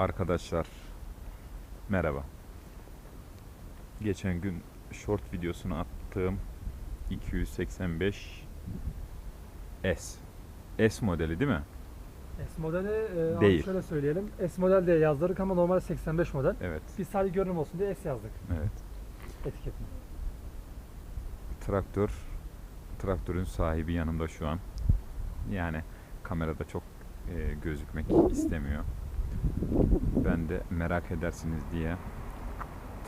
Arkadaşlar merhaba. Geçen gün short videosunu attığım 285 S. S modeli değil mi? S modeli e, Değil. şöyle söyleyelim. S model diye yazdırdık ama normal 85 model. Evet. Biz sadece görünüm olsun diye S yazdık Evet. etiketini. Traktör traktörün sahibi yanımda şu an. Yani kamerada çok e, gözükmek istemiyor. Ben de merak edersiniz diye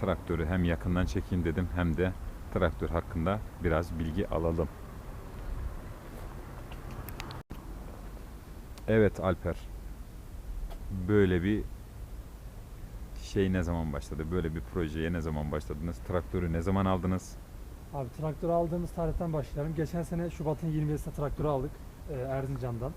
traktörü hem yakından çekeyim dedim hem de traktör hakkında biraz bilgi alalım. Evet Alper. Böyle bir şey ne zaman başladı? Böyle bir projeye ne zaman başladınız? Traktörü ne zaman aldınız? Abi traktörü aldığımız tarihten başlayalım. Geçen sene Şubat'ın 27'sinde traktörü aldık e, Erzincan'dan.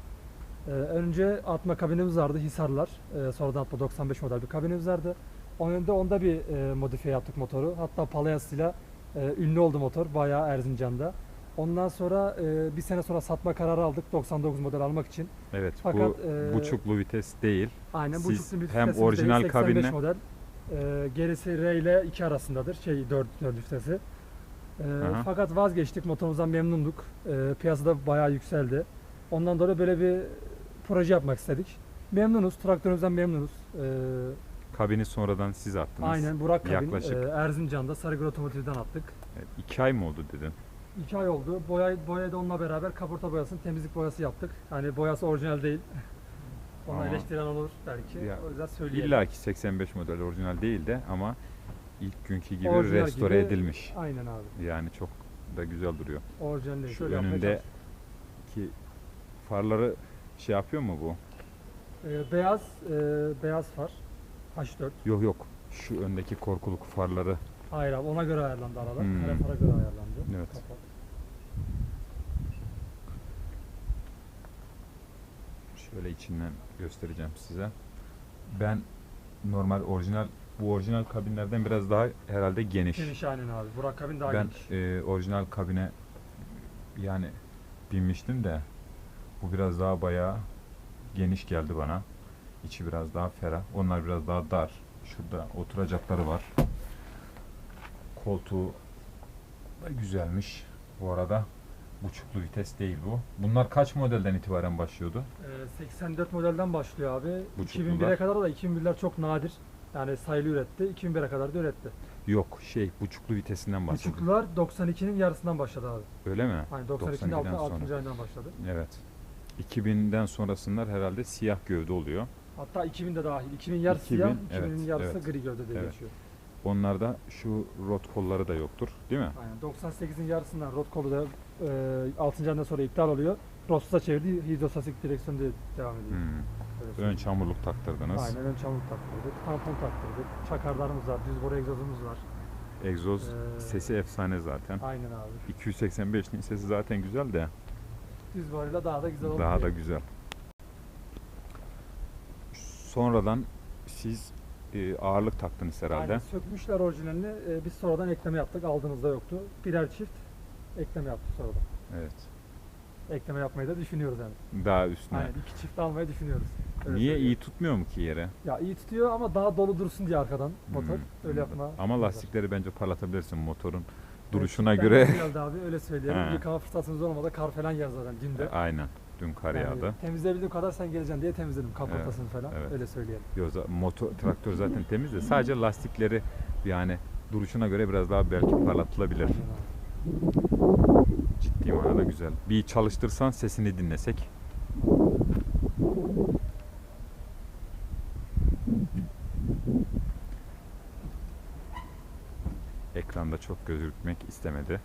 E, önce atma kabinimiz vardı Hisarlar. E, sonradan atma 95 model bir kabinimiz vardı. Onun önünde onda bir e, modifiye yaptık motoru. Hatta Palayas'ıyla e, ünlü oldu motor bayağı Erzincan'da. Ondan sonra e, bir sene sonra satma kararı aldık 99 model almak için. Evet Fakat, bu e, buçuklu vites değil. Aynen bu Siz çiftli bir hem orijinal değil, 85 kabinle- model. Ee, gerisi R ile 2 arasındadır. Şey 4 4 vitesi. Ee, Aha. fakat vazgeçtik. Motorumuzdan memnunduk. Ee, piyasada bayağı yükseldi. Ondan dolayı böyle bir proje yapmak istedik. Memnunuz. Traktörümüzden memnunuz. Ee, Kabini sonradan siz attınız. aynen Burak Kabin. Yaklaşık. e, Erzincan'da Sarıgül Otomotiv'den attık. Evet, iki ay mı oldu dedin? 2 ay oldu. Boya, boya da onunla beraber kaporta boyasını temizlik boyası yaptık. Hani boyası orijinal değil. Onu Ama- eleştiren olur belki. Ya, o yüzden söyleyelim. İlla ki 85 model orijinal değil de ama ilk günkü gibi Orijinal restore gibi. edilmiş. Aynen abi. Yani çok da güzel duruyor. Orijinal değil. Şu Şöyle yapmaya önünde çalıştık. ki farları şey yapıyor mu bu? Ee, beyaz e, beyaz far H4. Yok yok. Şu öndeki korkuluk farları. Hayır abi ona göre ayarlandı aralar. Hmm. Kare fara göre ayarlandı. Evet. Kapat. Şöyle içinden göstereceğim size. Ben normal orijinal bu orijinal kabinlerden biraz daha herhalde geniş. Geniş aynen abi. Burak kabin daha ben geniş. e, orijinal kabine yani binmiştim de bu biraz daha bayağı geniş geldi bana. İçi biraz daha ferah. Onlar biraz daha dar. Şurada oturacakları var. Koltuğu da güzelmiş. Bu arada buçuklu vites değil bu. Bunlar kaç modelden itibaren başlıyordu? Ee, 84 modelden başlıyor abi. Buçuklular. 2001'e kadar da 2001'ler çok nadir. Yani sayılı üretti. 2001'e kadar da üretti. Yok şey buçuklu vitesinden bahsediyorum. Buçuklular 92'nin yarısından başladı abi. Öyle mi? Hani 92'nin 92'den 6. sonra. 6. ayından başladı. Evet. 2000'den sonrasınlar herhalde siyah gövde oluyor. Hatta 2000 de dahil. 2000 yarısı 2000, siyah, evet, 2000'in yarısı evet. gri gövde diye Evet. geçiyor. Onlarda şu rot kolları da yoktur, değil mi? Aynen 98'in yarısından rot kolu da e, 6. ayından sonra iptal oluyor. Ross'a çevirdi. Hidrostasik direksiyon diye devam ediyor. Hmm. Ön çamurluk taktırdınız. Aynen ön çamur taktırdık. Tampon taktırdık. Çakarlarımız var. Düz boru egzozumuz var. Egzoz Ee, sesi efsane zaten. Aynen abi. 285'nin sesi zaten güzel de Düz boruyla daha da güzel oldu. daha da güzel. Sonradan siz e, ağırlık taktınız herhalde. Aynen sökmüşler orijinalini. E, biz sonradan ekleme yaptık. Aldığımızda yoktu. Birer çift ekleme yaptık sonradan. Evet. Ekleme yapmayı da düşünüyoruz yani. Daha üstüne. Aynen iki çift almayı düşünüyoruz. Öyle Niye söyleyeyim. iyi tutmuyor mu ki yere? Ya iyi tutuyor ama daha dolu dursun diye arkadan motor. Hmm, Öyle yapma. Ama lastikleri bence parlatabilirsin motorun duruşuna Evet, göre. Geldi abi öyle söyleyelim. He. Yıkama fırsatımız olmadı. Kar falan yağdı zaten dün de. Aynen. Dün kar Yani yağdı. temizleyebildiğim kadar sen geleceksin diye temizledim kaportasını falan. evet. Öyle söyleyelim. Yo, za- motor, traktör zaten temiz de sadece lastikleri yani duruşuna göre biraz daha belki parlatılabilir. Ciddi manada güzel. Bir çalıştırsan sesini dinlesek. Ekranda çok gözükmek istemedi.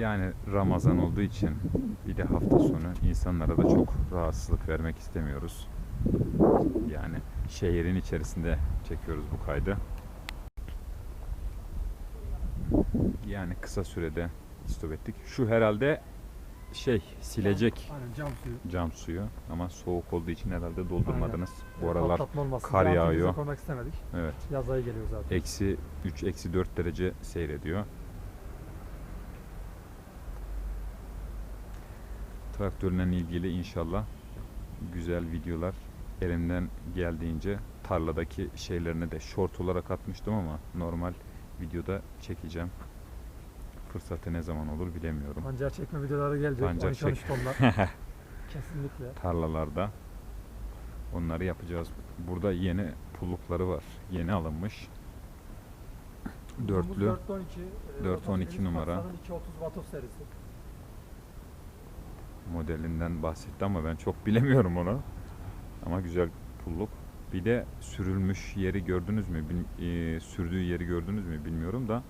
Yani Ramazan olduğu için bir de hafta sonu insanlara da çok rahatsızlık vermek istemiyoruz. Yani şehrin içerisinde çekiyoruz bu kaydı. Yani kısa sürede istop ettik. Şu herhalde şey silecek Aynen cam suyu. cam suyu ama soğuk olduğu için herhalde doldurmadınız. Bu Ee, aralar kar yağıyor. koymak istemedik. evet Yaz ayı geliyor zaten. eksi 3 eksi 4 derece seyrediyor. Traktörle ilgili inşallah güzel videolar elimden geldiğince tarladaki şeylerini de short olarak atmıştım ama normal videoda çekeceğim. Fırsatı ne zaman olur bilemiyorum. Pancar çekme videoları gelecek. Pancar 12-13 çek-. Kesinlikle. Tarlalarda onları yapacağız. Burada yeni pullukları var. Yeni alınmış. Dörtlü. 412. 412 numara. 230 Vatos serisi. Modelinden bahsetti ama ben çok bilemiyorum onu. Ama güzel pulluk. Bir de sürülmüş yeri gördünüz mü? Bil- e, sürdüğü yeri gördünüz mü bilmiyorum da.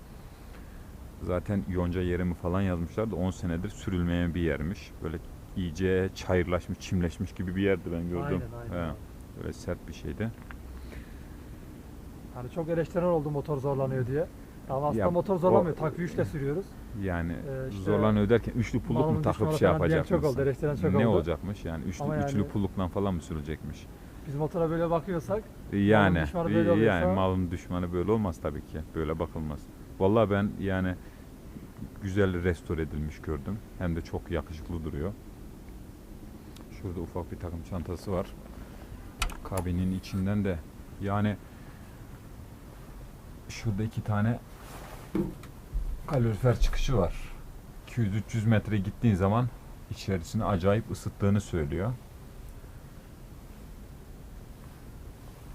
Zaten yonca yeri mi falan yazmışlar da 10 senedir sürülmeyen bir yermiş. Böyle iyice çayırlaşmış, çimleşmiş gibi bir yerdi ben gördüm. Aynen aynen. He, böyle sert bir şeydi. Hani çok eleştiren oldu motor zorlanıyor diye. Ama aslında Ya, motor zorlamıyor. Takviye sürüyoruz. Yani Ee, işte zorlanıyor derken üçlü pulluk mu malın takıp düşmanı şey falan diyen yapacak çok oldu, eleştiren çok ne oldu. olacakmış yani üçlü, Ama üçlü yani- pullukla falan mı sürülecekmiş? Biz motora böyle bakıyorsak Yani düşmanı böyle yani oluyorsa- malın düşmanı böyle olmaz tabii ki. Böyle bakılmaz. Vallahi ben yani güzel restore edilmiş gördüm. Hem de çok yakışıklı duruyor. Şurada ufak bir takım çantası var. Kabinin içinden de yani şurada iki tane kalorifer çıkışı var. 200-300 metre gittiğin zaman içerisini acayip ısıttığını söylüyor.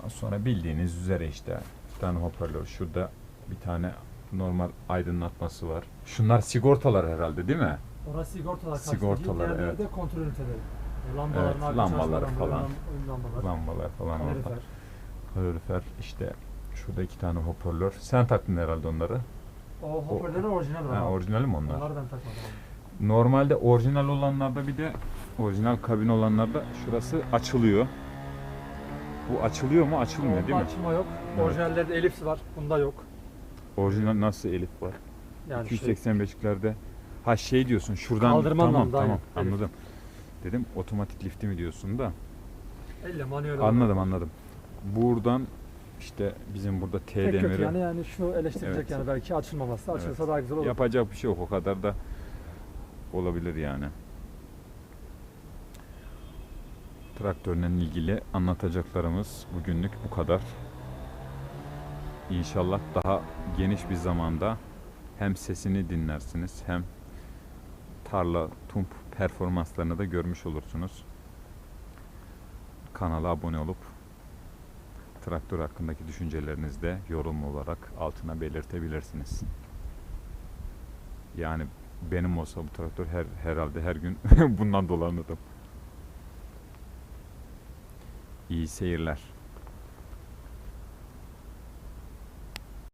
Sonra bildiğiniz üzere işte bir tane hoparlör şurada bir tane normal aydınlatması var. Şunlar sigortalar herhalde değil mi? orası sigortalar Sigortalar, evet. de kontrol üniteleri. E, Lambaların Evet, çalışma falan. lambalar. Lambalar falan kalorifer. Kalorifer işte şurada iki tane hoparlör. Sen taktın herhalde onları. O hoparlörler orijinal var. Ha, abi. orijinali mi onlar? Onları ben takmadım. abi. Normalde orijinal olanlarda bir de orijinal kabin olanlarda şurası açılıyor. Bu açılıyor mu? Açılmıyor Onda değil mi? açılma yok. Evet. Orijinallerde elips var. Bunda yok. Orijinal nasıl elif var? Yani şey, 285'liklerde ha şey diyorsun şuradan Kaldırma tamam anlamında, tamam aynen. anladım. Dedim otomatik lifti mi diyorsun da elle manuel anladım anladım. Buradan işte bizim burada T Tek kötü demiri yani yani şu eleştirilecek Evet. yani belki açılmaması. Açılsa daha güzel olur. yapacak bir şey yok o kadar da olabilir yani. Traktörle ilgili anlatacaklarımız bugünlük bu kadar. İnşallah daha geniş bir zamanda hem sesini dinlersiniz hem tarla tump performanslarını da görmüş olursunuz. Kanala abone olup traktör hakkındaki düşüncelerinizi de yorum olarak altına belirtebilirsiniz. Yani benim olsa bu traktör her herhalde her gün bundan dolanırdım. İyi seyirler.